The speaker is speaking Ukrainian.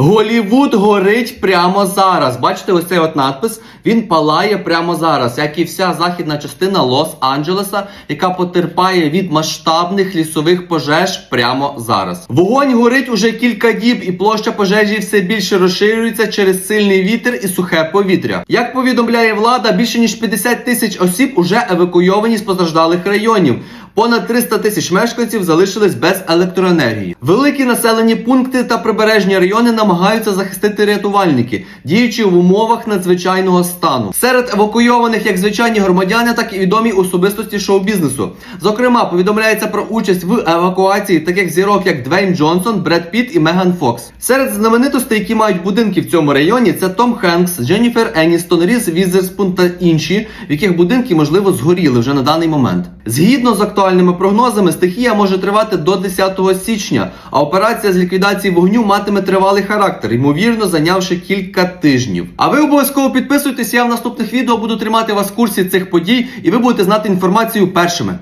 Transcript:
Голівуд горить прямо зараз. Бачите, ось цей от надпис. Він палає прямо зараз, як і вся західна частина Лос-Анджелеса, яка потерпає від масштабних лісових пожеж прямо зараз. Вогонь горить уже кілька діб, і площа пожежі все більше розширюється через сильний вітер і сухе повітря. Як повідомляє влада, більше ніж 50 тисяч осіб уже евакуйовані з постраждалих районів. Понад 300 тисяч мешканців залишились без електроенергії. Великі населені пункти та прибережні райони намагаються захистити рятувальники, діючи в умовах надзвичайного стану. Серед евакуйованих як звичайні громадяни, так і відомі особистості шоу-бізнесу. Зокрема, повідомляється про участь в евакуації таких зірок, як Двейн Джонсон, Бред Піт і Меган Фокс. Серед знаменитостей, які мають будинки в цьому районі, це Том Хенкс, Дженніфер Еністон, Різ Візерспун та інші, в яких будинки можливо згоріли вже на даний момент. Згідно з актуальними прогнозами, стихія може тривати до 10 січня, а операція з ліквідації вогню матиме тривалий характер, ймовірно, зайнявши кілька тижнів. А ви обов'язково підписуйтесь, я в наступних відео буду тримати вас в курсі цих подій, і ви будете знати інформацію першими.